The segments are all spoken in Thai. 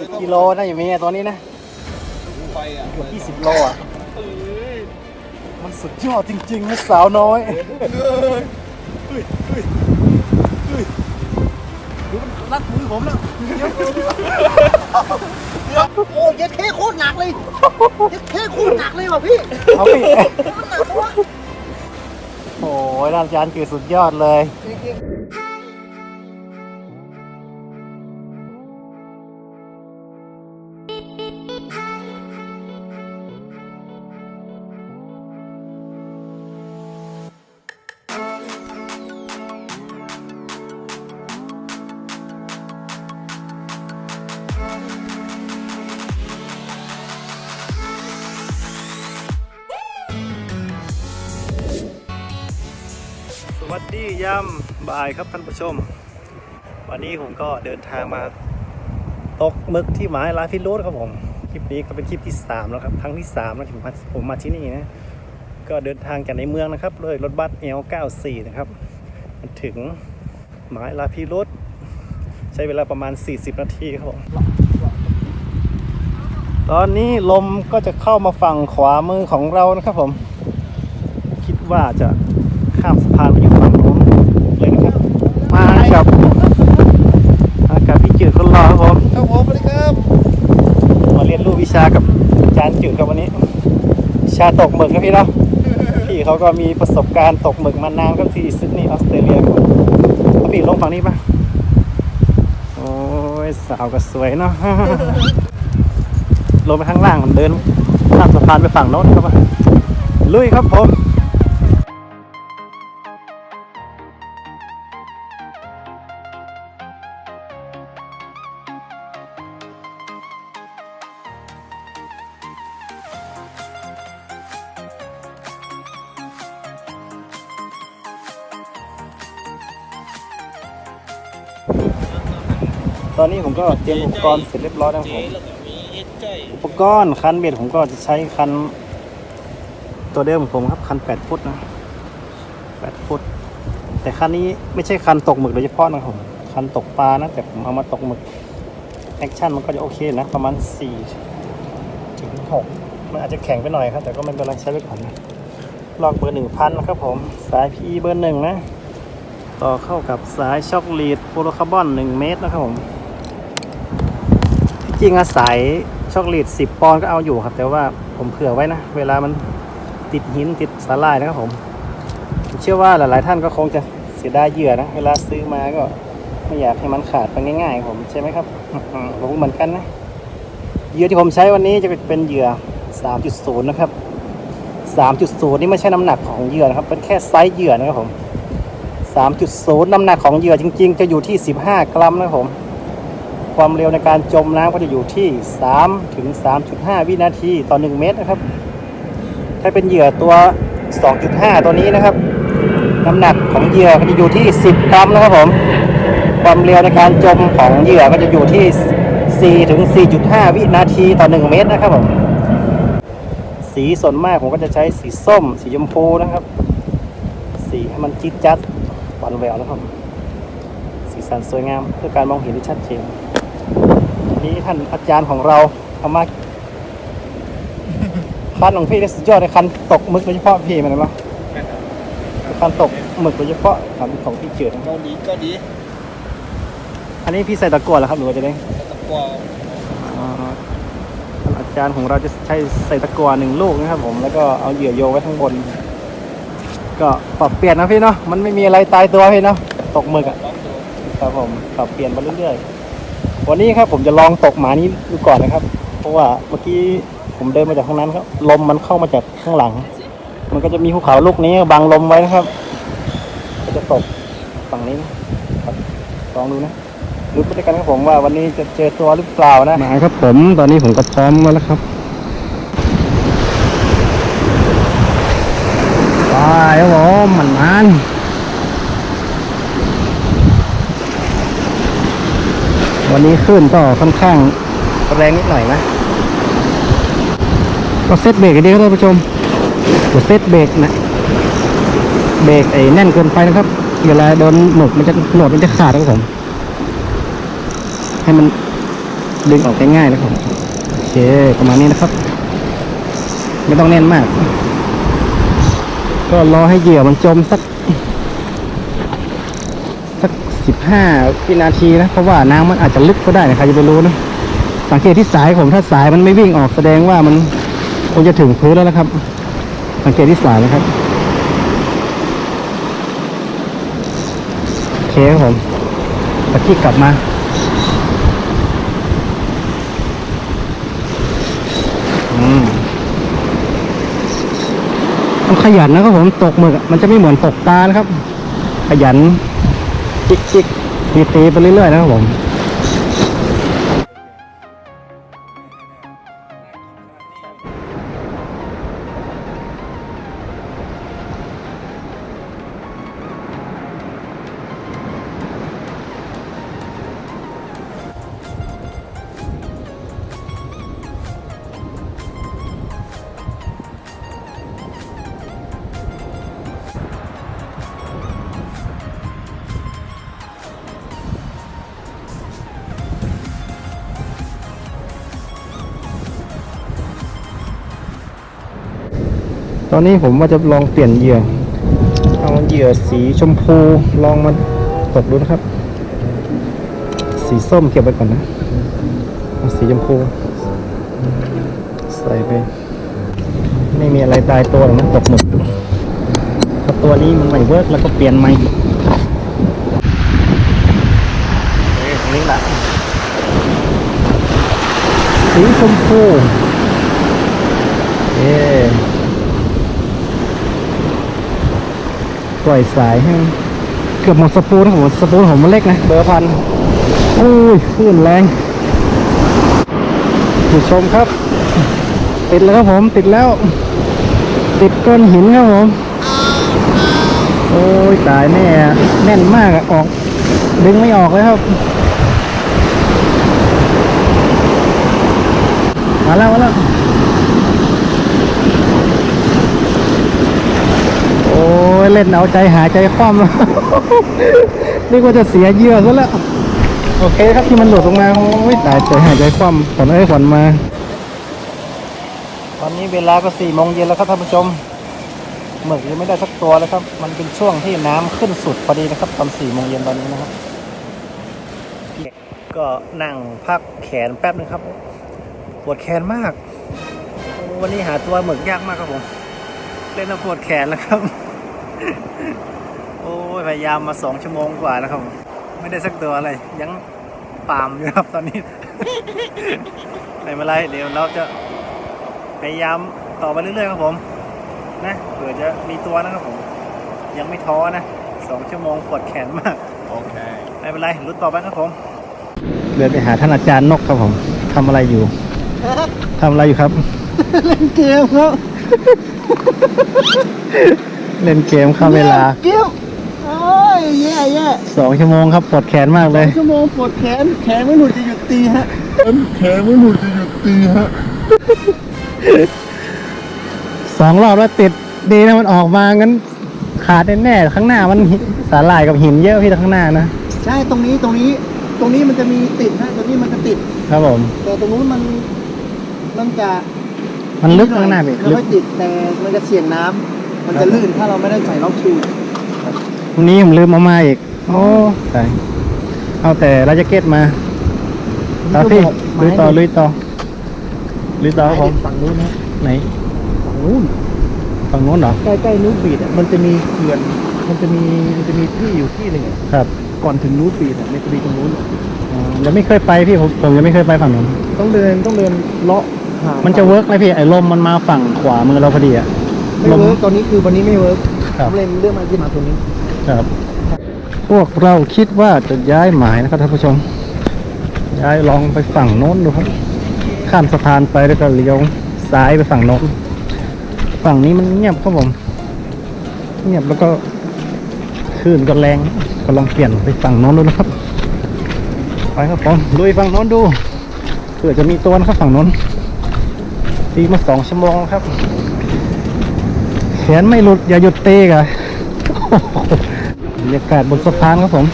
สิบกิโลนะอย่างนี้ตัวนี้นะไปอะเกือบยี่สิบโลอะมันสุดยอดจริงๆนะสาวน้อยดูมันรัดมือผมแล้วโอ้ยเย็ดแค่โคตรหนักเลยเย็ดแค่โคตรหนักเลยว่ะพี่เอาพี่โอ้ยร้านจานคือสุดยอดเลยสวัส ดียามบ่ายครับท่านผู้ชม วันนี้ผมก็เดินทางมาตกมึกที่หมายลาฟิโรดครับผม คลิปนี้ก็เป็นคลิปที่3แล้วครับครั้งที่3แล้วที่ผมมาผมมาที่นี่นะ ก็เดินทางจากในเมืองนะครับเลยรถบัส L94 นะครับมาถึงหมายลาฟิโรดใช้เวลาประมาณ 40 นาทีครับผมตอนนี้ลมก็จะเข้ามาฝั่งขวามือของเรานะครับผม คิดว่าจะข้ามสะพานไปอยู่ฝั่งโน้นเลยนะครับ มากับมากับพี่จืดค นรอครับผม ครับผมสวัสดีครับ มาเรียนรู้วิชากับอาจารย์จืดครับวันนี้วิชาตกหมึกนะพี่เนาะ พี่เขาก็มีประสบการณ์ตกหมึกมานานครับที่ซิดนีย์ออสเตรเลียครับแล้วพี่ลงฝั่งนี้ปะโอ้ยสาวก็สวยเนาะ ลงไปข้างล่างเดินข้ามสะพานไปฝั่งโน้นครับลุยครับผม ตอนนี้ผมก็เตรียมอุปกรณ์เสร็จเรียบร้อยแล้วครับผมอุปกรณ์คันเบ็ดผมก็จะใช้คัน ตัวเดิมของผมครับคัน 8 ฟุตนะ8ฟุต แต่คันนี้ไม่ใช่คันตกหมึกโดยเฉพาะนะครับผมคันตกปลานะแต่ผมเอามาตกหมึกแอคชั่นมันก็จะโอเคนะประมาณ4ถึง6มันอาจจะแข็งไปหน่อยครับ แต่ก็ไม่เป็นไรใช้ไว้ก่อนนะลอกเบอร์1,000นะครับผม สาย PE เบอร์หนึ่งนะ ต่อเข้ากับสายช็อคลีดโฟลคาร์บอน 1 เมตรนะครับผม ที่จริงอะสายช็อกโกแลต10 ปอนด์ก็เอาอยู่ครับ แต่ว่าผมเผื่อไว้นะ เวลามันติดหินติดสาลายนะครับผมผมเชื่อว่าหลายๆท่านก็คงจะเสียดายเหยื่อนะ เวลาซื้อมาก็ไม่อยากให้มันขาดไปง่ายๆ ผมใช่ไหมครับผมเหมือนกันนะเหยื่อที่ผมใช้วันนี้จะเป็นเหยื่อ 3.0 นะครับ 3.0 นี่ไม่ใช่น้ำหนักของเหยื่อนะครับ เป็นแค่ไซส์เหยื่อนะครับผม 3.0 น้ำหนักของเหยื่อจริง ๆ จะอยู่ที่ 15 กรัมนะครับผม ความเร็วในการจมน้ำก็จะอยู่ที่ 3 ถึง 3.5 วินาทีต่อ 1 เมตรนะครับ ถ้าเป็นเหยื่อตัว 2.5 ตัวนี้นะครับ น้ำหนักของเหยื่อก็จะอยู่ที่ 10 กรัมนะครับผม ความเร็วในการจมของเหยื่อก็จะอยู่ที่ 4 ถึง 4.5 วินาทีต่อ 1 เมตรนะครับผม สีส่วนมากผมก็จะใช้สีส้ม สีชมพูนะครับ สีให้มันจิ๊ดจัดหวานแหววนะครับสีสันสวยงามเพื่อการมองเห็นที่ชัดเจน นี้ท่านอาจารย์ของเราเอามาคันของพี่ได้สุดยอดในคันตกหมึกโดยเฉพาะพี่มันเนาะคันตกหมึกโดยเฉพาะคันของพี่เจิดนะเกาหลีก็ดี อันนี้พี่ใส่ตะกั่วเหรอครับหรือว่าจะได้ตะกัวอ่าท่านอาจารย์ของเราจะใช้ใส่ตะกั่วหนึ่งลูกนะครับ ผมแล้วก็เอาเหยื่อโยงไว้ข้างบน ก็ปรับเปลี่ยนนะพี่เนาะมันไม่มีอะไรตายตัวพี่เนาะตกหมึกอะครับผมปรับเปลี่ยนไปเรื่อยๆ วันนี้ครับผมจะลองตกหมานี้ดูก่อนนะครับ เพราะว่าเมื่อกี้ผมเดินมาจากข้างนั้นครับ ลมมันเข้ามาจากข้างหลัง มันก็จะมีภูเขาลูกนี้บังลมไว้นะครับ ก็จะตกฝั่งนี้นะครับลองดูนะรู้ไปด้วยกันครับผมว่าวันนี้จะเจอตัวหรือเปล่านะมาครับผมตอนนี้ผมก็พร้อมแล้วครับไปครับผมมันมัน วันนี้ขึ้นก็ค่อนข้างแรงนิดหน่อยนะ ก็เซตเบรกดีครับท่านผู้ชมอย่าเซตเบรกนะ เบรกไอ้แน่นเกินไปนะครับ เวลาโดนหนวดมันจะหนวดมันจะขาดนะครับผม ให้มันดึงออกง่ายๆนะครับโอเคประมาณนี้นะครับ ไม่ต้องแน่นมาก ก็รอให้เหยื่อมันจมสัก สิบห้าวินาทีนะ เพราะว่าน้ำมันอาจจะลึกก็ได้นะใครจะไปรู้นะ สังเกตที่สายผมถ้าสายมันไม่วิ่งออกแสดงว่ามันคงจะถึงพื้นแล้วนะครับ สังเกตที่สายนะครับโอเคครับผมตะกี้กลับมาอืมต้องขยันนะครับผมตกหมึกอมันจะไม่เหมือนตกปลานะครับ ขยัน จิกจิกตีตีไปเรื่อยๆนะครับผม อนนี้ผมว่าจะลองเปลี่ยนเหยื่อ เอาเหยื่อสีชมพูลองมาตกดูนะครับ สีส้มเก็บไว้ก่อนนะเอาสีชมพู ใส่ไป ไม่มีอะไรตายตัวหรอกนะตกหมดถ้าตัวนี้มันไม่เวิร์กแล้วก็เปลี่ยนใหม่ตรงนี้แหละสีชมพูเอ๊ ปล่อยสายให้เกือบหมดสปูนครับผมสปูนผมมันเล็กนะเบอร์พันโอ้ยคลื่นแรงผู้ชมครับ ติดแล้วครับผมติดแล้ว ติดก้อนหินครับผม โอ้ยตายแน่แน่นมากอะออก ดึงไม่ออกเลยครับ มาแล้วมาแล้ว โอ้เล่นเอาใจหายใจคว่ำแล้วนึกว่าจะเสียเยื่อซะแล้ว โอเคครับที่มันหลุดลงมาโอ้ยตายใจหายใจคว่ำขวัญเอ้ยขวัญมา ตอนนี้เวลาก็สี่โมงเย็นแล้วครับท่านผู้ชมหมึกยังไม่ได้สักตัวเลยครับ มันเป็นช่วงที่น้ำขึ้นสุดพอดีนะครับ ตอนสี่โมงเย็นตอนนี้นะครับก็นั่งพักแขนแป๊บนึงครับ ปวดแขนมาก วันนี้หาตัวหมึกยากมากครับผม เล่นแล้วปวดแขนแล้วครับ โอ้ยพยายามมาสองชั่วโมงกว่าแล้วครับ ไม่ได้สักตัวอะไร ยังปามอยู่ครับตอนนี้ไม่เป็นไรเดี๋ยวเราจะพยายามต่อไปเรื่อยๆครับผม นะเผื่อจะมีตัวนะครับผม ยังไม่ท้อนะสองชั่วโมงปวดแขนมากโอเคไม่เป็นไรลุ้นต่อไปครับผมเดินไปหาท่านอาจารย์นกครับผมทำอะไรอยู่ทำอะไรอยู่ครับ เล่นเกมครับ เล่นเกมเข้าเวลาเกมโอ้ยแย่แย่สองชั่วโมงครับปวดแขนมากเลยชั่วโมงปวดแขนแขนไม่หลุดจะหยุดตีฮะแขนไม่หลุดจะหยุดตีฮะสองรอบแล้วติดดีนะมันออกมางั้นขาดแน่ๆข้างหน้ามันหิสาหร่ายกับหินเยอะพี่ข้างหน้านะใช่ตรงนี้ตรงนี้ ตรงนี้มันจะมีติดฮะตรงนี้มันจะติด ครับผม แต่ตรงนู้นมันมันจะมันลึกข้างหน้าพี่ไม่ลึค่อกยติดแต่มันจะเสี่ยงน้ำ มันจะลื่นถ้าเราไม่ได้ใส่ล็อกชูวันนี้ผมลืมเอามาอีก โอ้ตายเอาแต่ลายแจ็คเก็ตมาครับพี่ลุยต่อลุยต่อลุยต่อครับผมฝั่งนู้นนะไหนฝั่งนู้นฝั่งโน้นเหรอใกล้ๆนู้นบีดอะมันจะมีเขื่อนมันจะมีมันจะมีที่อยู่ที่หนึ่งอะครับ ก่อนถึงนู้นบีดอะมันจะมีตรงนู้นอ๋อยังไม่เคยไปพี่ผมผมยังไม่เคยไปฝั่งนู้นต้องเดินต้องเดินเลาะหามันจะเวิร์กไหมพี่ไอ้ลมมันมาฝั่งขวามือเราพอดีอะ ไม่เวิร์กตอนนี้คือวันนี้ไม่เวิร์กครับ ผมเลยเรื่องมาที่มาตรงนี้ครับ พวกเราคิดว่าจะย้ายหมายนะครับท่านผู้ชม ย้ายลองไปฝั่งโน้นดูครับ ข้ามสะพานไปแล้วก็เลี้ยวซ้ายไปฝั่งโน้น ฝั่งนี้มันเงียบครับผม เงียบแล้วก็คลื่นก็แรงก็ลองเปลี่ยนไปฝั่งโน้นดูนะครับ ไปครับผมลุยฝั่งโน้นดูเผื่อจะมีตัวนะครับฝั่งโน้นตีมาสองชั่วโมงแล้วครับ แขนไม่หลุด อย่าหยุดเตะกะบรรยากาศบนสะพานครับผม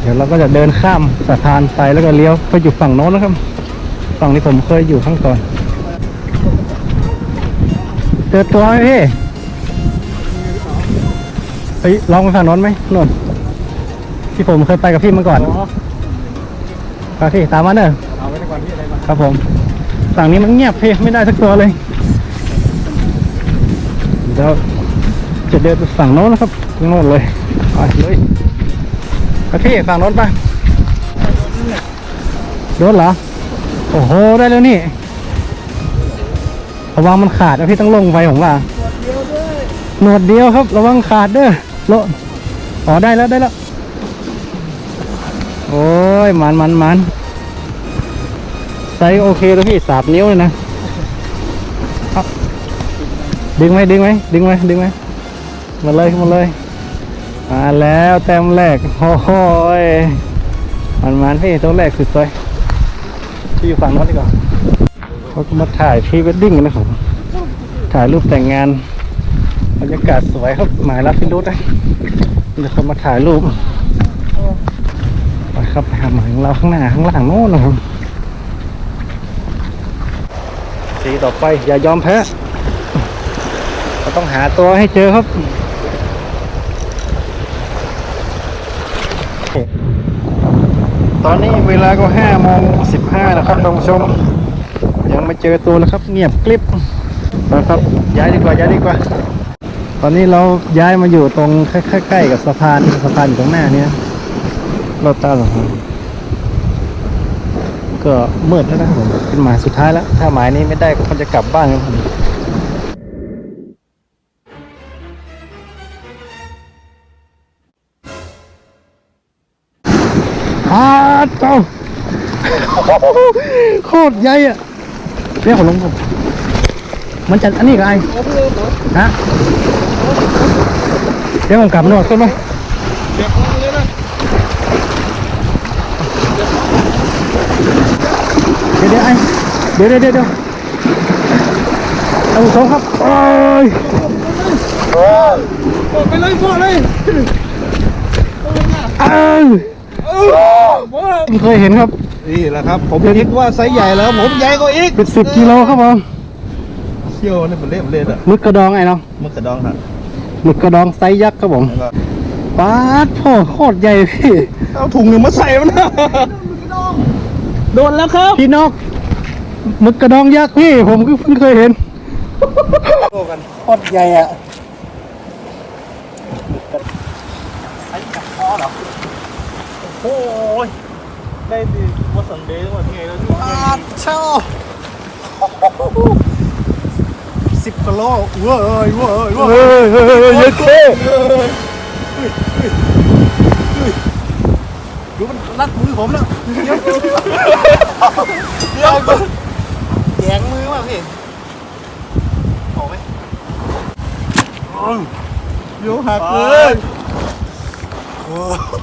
เดี๋ยวเราก็จะเดินข้ามสะพานไปแล้วก็เลี้ยวไปอยู่ฝั่งโน้นนะครับ ฝั่งที่ผมเคยอยู่ข้างก่อน เจอตัวไหมพี่ไปลองไปฝั่งโน้นไหมโน่นที่ผมเคยไปกับพี่เมื่อก่อนครับพี่ตามมาเนอะเอาไว้ในวันที่อะไรมาครับผม ฝั่งนี้มันเงียบพี่ไม่ได้สักตัวเลยเดี๋ยวจะเดินไปฝั่งโน้นนะครับโน้นเลยไปเลยพี่ฝั่งโน้นไปโดนเหรอ โอ้โห ได้แล้วนี่ระวังมันขาดนะพี่ต้องลงไปผมว่าหนวดเดียวครับ ระวังขาดเด้อโลอ๋อได้แล้วได้แล้ว โอ้ยมันมันมันไซส์โอเคแล้วพี่สามนิ้วเลยนะ ดึงไหมดึงไหมดึงไหมดึงไหมมาเลยมาเลย มาแล้วแต้มแรกโอ้โหยมันมันพี่ตัวแรกสุดเลยพี่อยู่ฝั่งโน้นดีกว่าเขาก็มาถ่ายพรีเวดดิ้งกันนะครับถ่ายรูปแต่งงานบรรยากาศสวยครับหมายรับพิรุษนะเดี๋ยวเขามาถ่ายรูปไปครับไปหาหมายของเราข้างหน้าข้างหลังโน้นนะครับสีต่อไปอย่ายอมแพ้ เราต้องหาตัวให้เจอครับ ตอนนี้เวลาก็ห้าโมงสิบห้านะครับท่านผู้ชม ยังไม่เจอตัวนะครับ เงียบกริบนะครับย้ายดีกว่าย้ายดีกว่า ตอนนี้เราย้ายมาอยู่ตรงใกล้ๆกับสะพานสะพานอยู่ตรงหน้านี้นะเราตาสะพานก็มืดแล้วนะผมเป็นหมายสุดท้ายแล้ว ถ้าหมายนี้ไม่ได้ก็คงจะกลับบ้านครับผม อาเจ้าโคตรใหญ่อะเรียกผมลงผมมันจะอันนี้กับไอ้ฮะเดี๋ยวผมกลับนวดก่นไหมเดี๋ยวเดี๋ยวเดี๋ยวไอ้เดี๋ยวเดี๋ยวเดี๋ยวเดี๋ยวท่านผู้ชมครับโอ้ยบอกไปเลยพ่อเลย เอ้ย ว้า ผม เคยเห็นครับนี่แหละครับ ผมคิดว่าไซส์ใหญ่แล้ว ผมใหญ่กว่าอีกเป็นสิบกิโลครับผมเชี่ยวนี่มันเล่นมันเล่นอะหมึกกระดองไอ้เนาะมันกระดองครับหมึกกระดองไซส์ยักษ์ครับผมแล้วก็ป๊าดพ่อโคตรใหญ่พี่เอาถุงหนึ่งมาใส่มันนะโดนแล้วครับพี่นกหมึกกระดองยักษ์พี่ ผมก็เพิ่งเคยเห็นโตกันโคตรใหญ่อะไซส์กับคอเหรอโอ้ย ได้ดีว่าสันเดย์ว่าไงแล้วอาเช่าสิบกิโลเว้ยเว้ยเฮ้ยเฮ้ยเฮ้ยเฮ้ยเท่ดูมันรัดมือผมแล้วแยงมือว่ะพี่ออกไหมเดี๋ยวหักเลย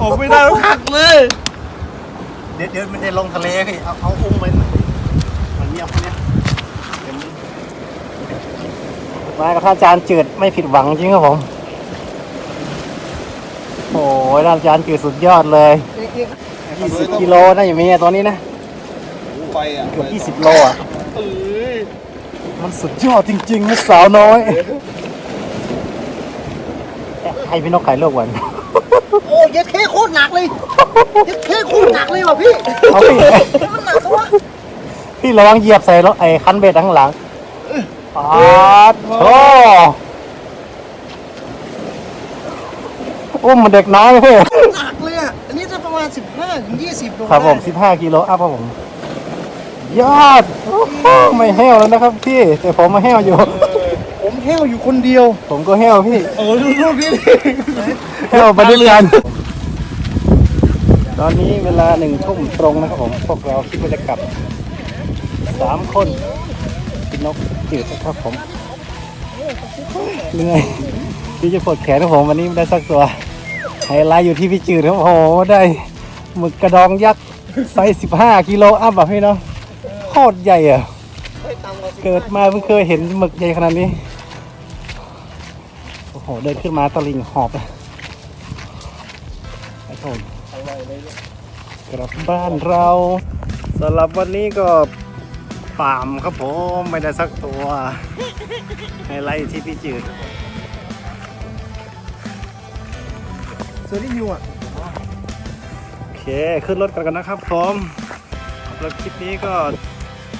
ออกไม่ได้แล้วหักเลย เดี๋ยวเดี๋ยวมันจะลงทะเลพี่เอาเอาอุ้มมันมันเงียบคนเนี้ยมากับท่านอาจารย์จืดไม่ผิดหวังจริงครับผมโอ้ยท่านอาจารย์จืดสุดยอดเลย20กิโลนะอย่างนี้ตัวนี้นะไปอะเกือบ20โลอะเอ้ยมันสุดยอดจริงๆนะสาวน้อยให้พี่นกไข่โลกวัน โอ้ยัดเข้โคตรหนักเลยยัดเข้โคตรหนักเลยว่ะพี่เอาพี่มันหนักซะวะพี่ระวังเหยียบใส่รถไอ้คันเบ็ดข้างหลังปาดโอ้อุ้มมันเด็กน้อยพี่หนักเลยอะอันนี้จะประมาณ 15ถึง20โลครับผมได้15กิโลอัพครับผม ยอดโอ้โหไม่แห้วแล้วนะครับพี่ แต่ผมมาแห้วอยู่ ผมแห้วอยู่คนเดียว ผมก็แห้วพี่ โอ้ยลูกนี่ แห้วไปด้วยกัน ตอนนี้เวลาหนึ่งทุ่มตรงนะครับผมพวกเราคิดว่าจะกลับสามคนพี่นกจืดนะครับผมเหนื่อยพี่จะปวดแขนครับผมวันนี้ไม่ได้สักตัวไฮไลท์อยู่ที่พี่จืดครับโอ้โหได้หมึกกระดองยักษ์ไซส์สิบห้ากิโลอัพอะพี่เนาะโคตรใหญ่อะเกิดมาเพิ่งเคยเห็นหมึกใหญ่ขนาดนี้ โอ้โห เดินขึ้นมาตะลิงหอบเลย ไอ้โถกลับบ้านเราสำหรับวันนี้ก็ป่ามครับผมไม่ได้สักตัวไฮไลท์ที่พี่จืดเซอร์รี่นิวอะโอเคขึ้นรถกันกันนะครับผมแล้วคลิปนี้ก็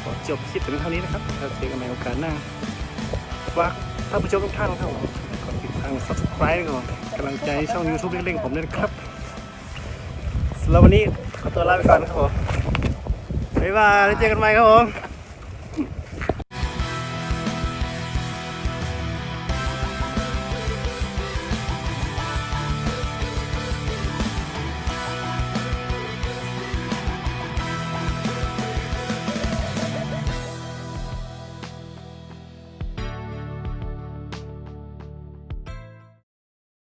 ขอจบคลิปถึงเท่านี้นะครับแล้วเจอกันใหม่โอกาสหน้าฝากท่านผู้ชมทุกท่านครับกดติดตาม subscribe ก่อนกำลังใจช่อง YouTube เล็กๆผมด้วยนะครับ สำหรับวันนี้ขอตัวลาไปก่อนครับผมบ๊ายบายแล้วเจอกันใหม่ครับผม